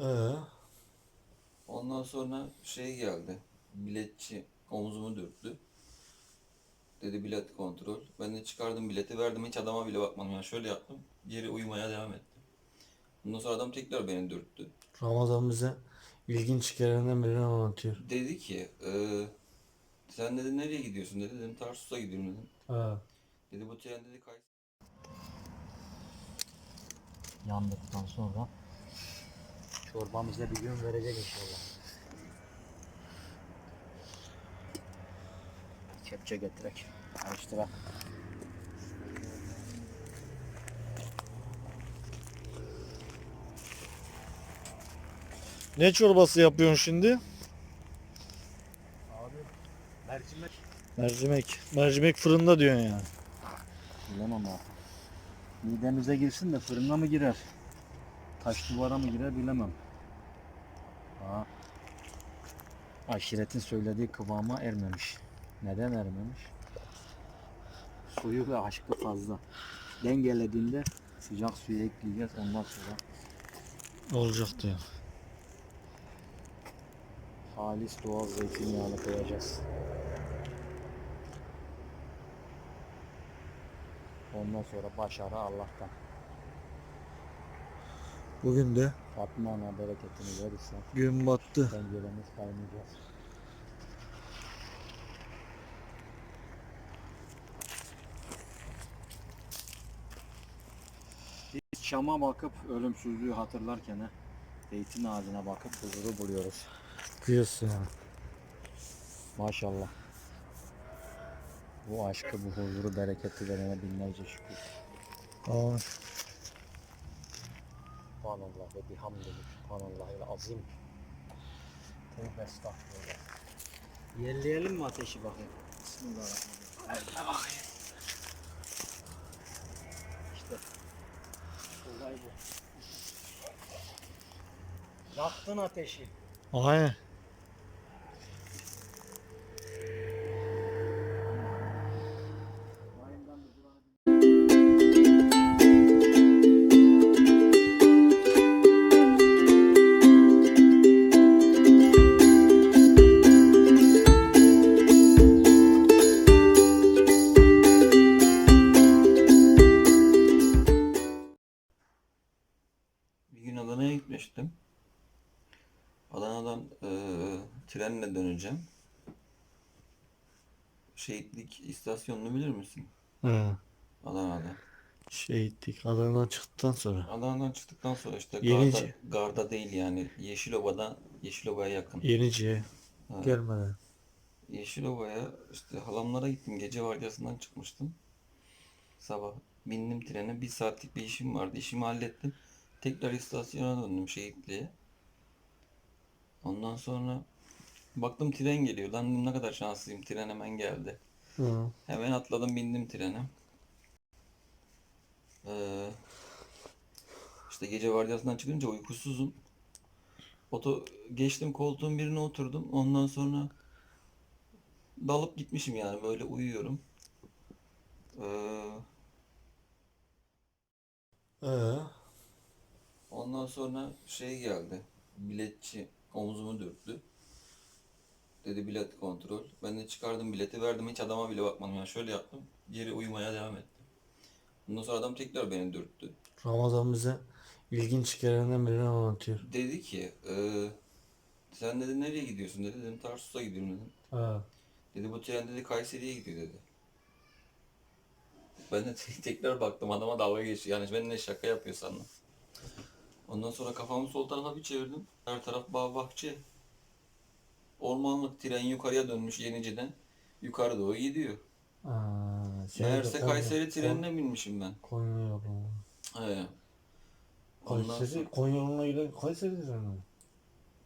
Ee, Ondan sonra şey geldi. Biletçi omzumu dürttü. Dedi bilet kontrol. Ben de çıkardım bileti verdim hiç adama bile bakmadım. Yani şöyle yaptım. Geri uyumaya devam ettim. Ondan sonra adam tekrar beni dürttü. Ramazan bize ilginç hikayelerinden birini anlatıyor. Dedi ki eee, sen dedi nereye gidiyorsun dedi. Dedim Tarsus'a gidiyorum dedim. Ha. Dedi bu tren dedi Kayseri. yandıktan sonra çorbam bize bir gün verecek inşallah. Kepçe getirek. Karıştırak. Ne çorbası yapıyorsun şimdi? Abi mercimek. Mercimek. Mercimek fırında diyorsun yani. Bilemem abi. Midemize girsin de fırına mı girer? Taş duvara mı girer bilemem. Ha. Aşiretin söylediği kıvama ermemiş. Neden ermemiş? Suyu ve aşkı fazla. Dengelediğinde sıcak suyu ekleyeceğiz ondan sonra Olacak diyor. halis doğal zeytinyağını koyacağız. Ondan sonra başarı Allah'tan. Bugün de Fatma ana bereketini verirse gün battı. penceremiz kaynayacağız. Biz Şam'a bakıp ölümsüzlüğü hatırlarken he, zeytin ağacına bakıp huzuru buluyoruz. Kıyasın yani. Maşallah. Bu aşkı, bu huzuru, bereketi verene binlerce şükür. Aa, Subhanallah ve bihamdihi. Subhanallahil azim. Tevbe estağfurullah. Yerleyelim mi ateşi bakayım? Bismillahirrahmanirrahim. İşte. Olay bu. Yaktın ateşi. aynen. Adana'ya gitmiştim. Adana'dan eee, trenle döneceğim. Şehitlik istasyonunu bilir misin? Ha. Adana'da. Şehitlik Adana'dan çıktıktan sonra. Adana'dan çıktıktan sonra işte Yenice. Garda, Garda değil yani Yeşiloba'da Yeşiloba'ya yakın. Yenici'ye Ha. gelmeden. Yeşilova'ya işte halamlara gittim. Gece vardiyasından çıkmıştım. Sabah bindim trene. Bir saatlik bir işim vardı. İşimi hallettim. Tekrar istasyona döndüm şehitliğe. Ondan sonra baktım tren geliyor. Lan dedim ne kadar şanslıyım. Tren hemen geldi. Hı. Hemen atladım bindim trene. Ee, işte gece vardiyasından çıkınca uykusuzum. Oto geçtim koltuğun birine oturdum. Ondan sonra dalıp gitmişim yani böyle uyuyorum. Ee, Ee, ondan sonra şey geldi. Biletçi omzumu dürttü. Dedi bilet kontrol. Ben de çıkardım bileti verdim hiç adama bile bakmadım yani şöyle yaptım. Geri uyumaya devam ettim. Ondan sonra adam tekrar beni dürttü. Ramazan bize ilginç hikayelerinden birini anlatıyor. Dedi ki eee, sen dedi nereye gidiyorsun dedi. Dedim Tarsus'a gidiyorum dedim. Ha. Dedi bu tren dedi Kayseri'ye gidiyor dedi. Ben de te- tekrar baktım adama dalga geçiyor. Yani benimle şaka yapıyor sandım. Ondan sonra kafamı sol tarafa bir çevirdim. Her taraf bağ bahçe. Ormanlık tren yukarıya dönmüş Yenici'den. Yukarı doğru gidiyor. Aa, şey Meğerse Konya- Kayseri trenine binmişim ben. Konya yoluna. He. Ondan Kayseri, sonra, Konya yoluna giden Kayseri treni.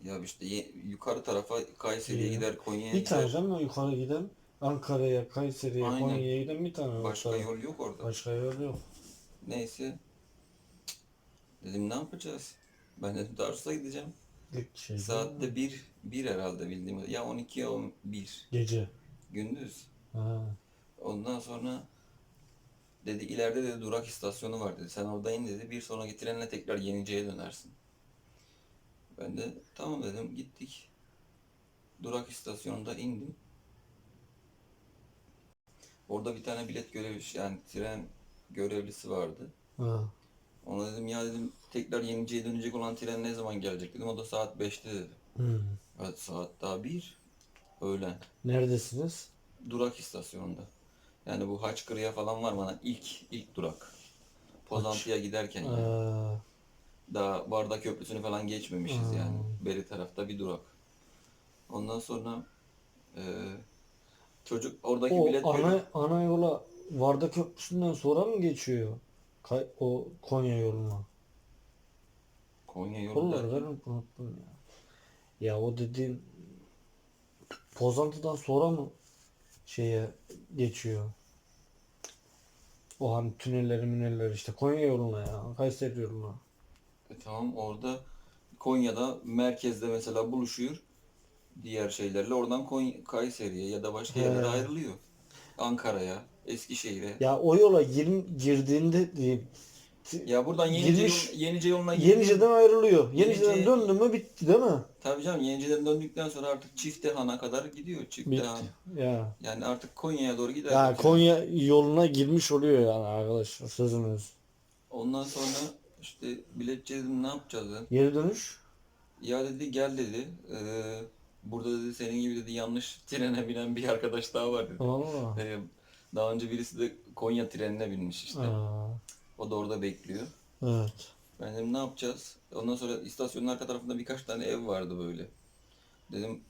ya işte ye- yukarı tarafa Kayseri'ye İyi. gider Konya'ya Bir gider. tane değil mi yukarı giden? Ankara'ya, Kayseri'ye, Aynen. Konya'ya giden bir tane Başka yol yok orada. Başka yol yok. Neyse. Dedim ne yapacağız? Ben dedim Tarsus'a gideceğim. Şey. Saatte 1, 1 herhalde bildiğim. Ya 12 ya 11 Gece. gündüz. Ha. Ondan sonra dedi ileride dedi durak istasyonu var dedi. Sen orada in dedi. Bir sonraki trenle tekrar Yenice'ye dönersin. Ben de tamam dedim gittik. Durak istasyonunda indim. Orada bir tane bilet görevlisi yani tren görevlisi vardı. Ha. Ona dedim ya dedim tekrar Yenice'ye dönecek olan tren ne zaman gelecek dedim. O da saat 5'te dedi. Hmm. Evet, saat daha 1 öğlen. Neredesiniz? Durak istasyonunda. Yani bu Haçkırı'ya falan var bana ilk ilk durak. Pozantı'ya giderken yani. Aa, Daha Barda Köprüsü'nü falan geçmemişiz Hmm. yani. Beri tarafta bir durak. Ondan sonra eee, çocuk oradaki o bilet ana, ana yola Varda Köprüsü'nden sonra mı geçiyor? Kay- o Konya yoluna. Konya yolu Yollar derken- ben unuttum ya. Ya o dediğin Pozantı'dan sonra mı şeye geçiyor? O hani tünelleri münelleri işte Konya yoluna ya. Kayseri yoluna. E tamam orada Konya'da merkezde mesela buluşuyor diğer şeylerle. Oradan Konya, Kayseri'ye ya da başka yerlere ayrılıyor. Ankara'ya, Eskişehir'e. Ya o yola gir, girdiğinde diyeyim. Ya buradan Yenice, Girmiş- yol- Yenice yoluna girdi. Yenice'den ayrılıyor. Yenice'den Yenice- döndü mü bitti değil mi? Tabii canım Yenice'den döndükten sonra artık Çiftehan'a kadar gidiyor. Çiftehan. Ya. Yani artık Konya'ya doğru gider. Ya. Konya yoluna girmiş oluyor yani arkadaşlar sözünüz. Ondan sonra işte biletçi dedim ne yapacağız dedim. Geri dönüş. Ya dedi gel dedi. Ee, burada dedi senin gibi dedi yanlış trene binen bir arkadaş daha var dedi. Allah. Ee, daha önce birisi de Konya trenine binmiş işte. Aa, O da orada bekliyor. evet. Ben dedim ne yapacağız? Ondan sonra istasyonun arka tarafında birkaç tane ev vardı böyle. Dedim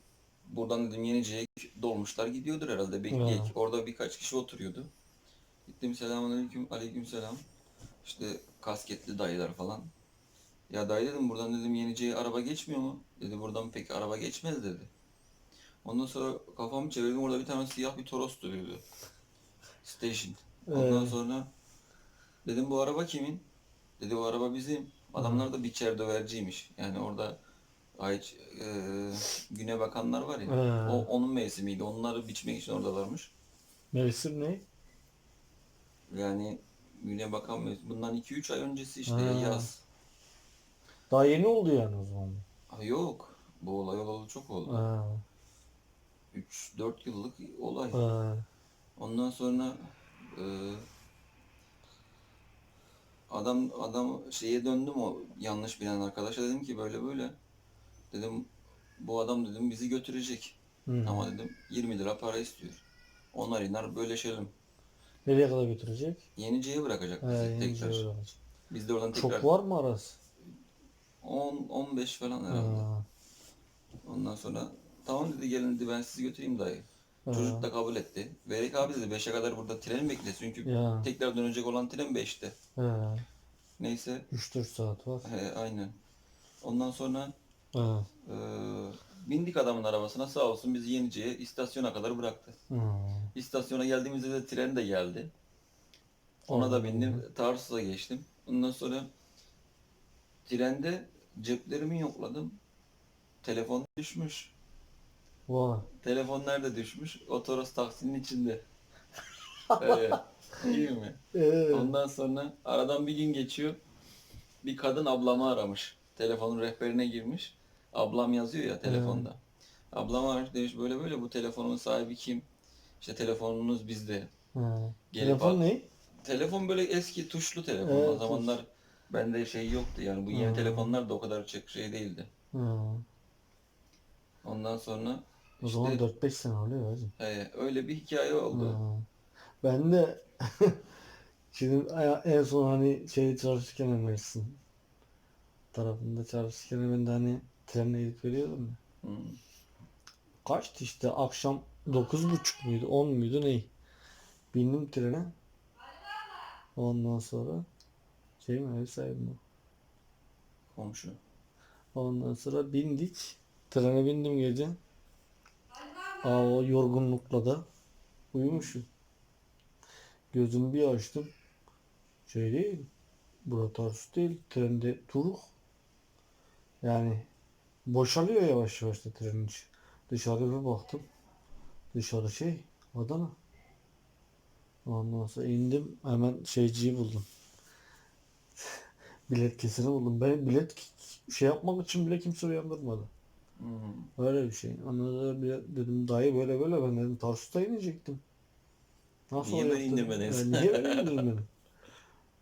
buradan dedim Yenice'ye dolmuşlar gidiyordur herhalde bekleyek. Ha. Orada birkaç kişi oturuyordu. Gittim selamünaleyküm aleyküm selam. İşte kasketli dayılar falan. Ya dayı dedim buradan dedim Yenice'ye araba geçmiyor mu? Dedi buradan pek araba geçmez dedi. Ondan sonra kafamı çevirdim orada bir tane siyah bir Toros duruyordu. Station. Ondan Ee. sonra dedim bu araba kimin? Dedi o araba bizim. Adamlar da biçer döverciymiş. Yani orada Ayç, e, güne bakanlar var ya. He. O onun mevsimiydi. Onları biçmek için oradalarmış. Mevsim ne? Yani güne bakan mevsim. Bundan 2-3 ay öncesi işte Ha. yaz. Daha yeni oldu yani o zaman. Ha, yok. Bu olay olalı çok oldu. Ha, 3-4 yıllık olay. ha. Ondan sonra e, adam adam şeye döndüm o yanlış bilen arkadaşa dedim ki böyle böyle dedim bu adam dedim bizi götürecek. Hı. Ama dedim 20 lira para istiyor. Onlar iner böleşelim. Nereye kadar götürecek? Yenice'ye bırakacak bizi Yenice tekrar. öyle. Biz de oradan tekrar Çok var mı arası? 10 15 falan herhalde. Ha, Ondan sonra tamam dedi gelin dedi ben sizi götüreyim dayı. Çocuk da kabul etti. Verek abi dedi 5'e kadar burada tren bekle çünkü Ya. tekrar dönecek olan tren 5'te. Ha, Neyse 3-4 saat var. he, aynen. Ondan sonra e, bindik adamın arabasına sağ olsun bizi Yenice'ye istasyona kadar bıraktı. Ha. İstasyona geldiğimizde de tren de geldi. Ona da bindim. Tarsus'a geçtim. Ondan sonra trende ceplerimi yokladım. Telefon düşmüş. Vay. Telefon nerede düşmüş? Otoros taksinin içinde. evet. İyi mi? Ee, Ondan sonra aradan bir gün geçiyor. Bir kadın ablamı aramış. Telefonun rehberine girmiş. Ablam yazıyor ya telefonda. Ablam aramış demiş böyle böyle bu telefonun sahibi kim? İşte telefonunuz bizde. ha. Gelip Telefon al- ne? Telefon böyle eski tuşlu telefon. Evet, o tuş. zamanlar bende şey yoktu yani bu yeni Hmm. telefonlar da o kadar çok şey değildi. Ha. Ondan sonra O işte zaman 4-5 sene oluyor hacım. he, öyle bir hikaye oldu. Ha. Ben de şimdi en son hani şey çalışırken emersin tarafında çalışırken ben de hani trenle gidip veriyordum ya. Hmm. Kaçtı işte akşam 9.30 muydu 10 muydu ne? Bindim trene. Ondan sonra şey mi ev sahibi mi? Komşu. Ondan sonra bindik. Trene bindim gece. Aa, o yorgunlukla da uyumuşum. Gözümü bir açtım. Şey değil. Burası Tarsus değil. Trende Turuk. Yani boşalıyor yavaş yavaş da trenin içi. Dışarı bir baktım. Dışarı şey Adana. Ondan sonra indim. Hemen şeyciyi buldum. Bilet kesini buldum. Ben bilet şey yapmak için bile kimse uyandırmadı. Hmm. Öyle bir şey. Anladın bile dedim dayı böyle böyle ben dedim Tarsus'ta inecektim. Nasıl Niye beni indirmediniz? Ya niye beni indirmedin?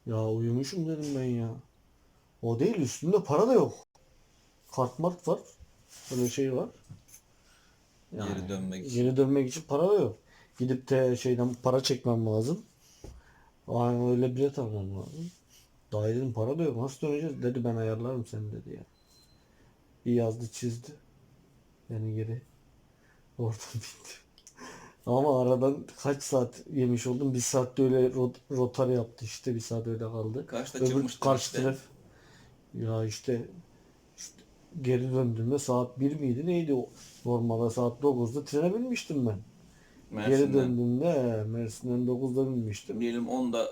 Ya uyumuşum dedim ben ya. O değil üstünde para da yok. Kart mart var. Böyle şey var. Geri dönmek için. Geri dönmek için para da yok. Gidip de şeyden para çekmem lazım. Aynen öyle bilet almam lazım. Daha dedim para da yok. Nasıl döneceğiz? Dedi ben ayarlarım seni dedi ya. Bir yazdı çizdi. Yani geri. Oradan bitti. Ama aradan kaç saat yemiş oldum. Bir saatte öyle rot rotar yaptı işte. Bir saat öyle kaldı. Kaçta Öbür çıkmıştın karşı işte? taraf. Ya işte, işte geri döndüğümde saat 1 miydi neydi o? Normalde saat 9'da trene binmiştim ben. Geri Mersin'den. döndüğümde he, Mersin'den 9'da binmiştim. Diyelim 10'da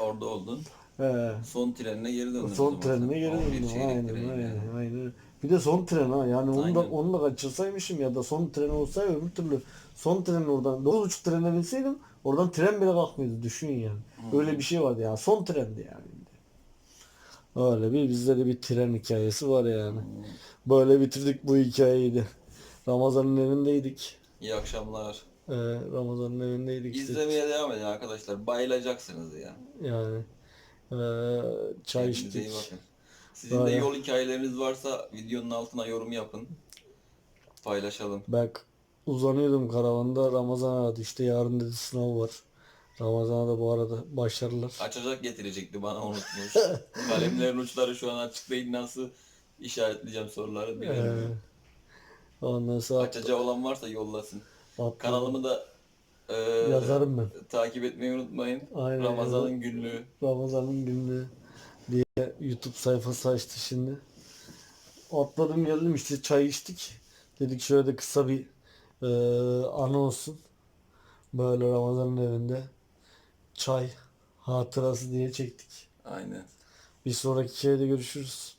orada oldun. He. Son trenine geri döndün. Son trenine geri 11 döndüm. Aynen, aynen, aynen. Bir de son tren ha. Yani onu da Aynen. onu da kaçırsaymışım ya da son tren olsaydı öbür türlü son tren oradan 9.30 trene binseydim oradan tren bile kalkmıyordu düşün yani. Öyle bir şey vardı ya. Son trendi yani. Öyle bir bizde de bir tren hikayesi var yani. Böyle bitirdik bu hikayeyi de. Ramazan'ın evindeydik. İyi akşamlar. Ee, Ramazan'ın evindeydik işte. İzlemeye devam edin arkadaşlar. Bayılacaksınız ya. Yani ee, çay Kendinize iyi içtik. bakın. Sizin de Böyle. yol hikayeleriniz varsa videonun altına yorum yapın. Paylaşalım. Ben uzanıyordum karavanda. Ramazan aradı işte yarın dedi sınav var. Ramazan'a da bu arada başarılar. Açacak getirecekti bana unutmuş. Kalemlerin uçları şu an açık değil. Nasıl işaretleyeceğim soruları Ee, bilemiyorum. ondan sonra Açacağı olan varsa yollasın. atladım. Kanalımı da e, yazarım ben. takip etmeyi unutmayın. Aynen, Ramazan'ın günlüğü. Ramazan'ın günlüğü diye YouTube sayfası açtı şimdi. Atladım geldim işte çay içtik. Dedik şöyle de kısa bir e, anı olsun. Böyle Ramazan'ın evinde çay hatırası diye çektik. Aynen. Bir sonraki şeyde görüşürüz.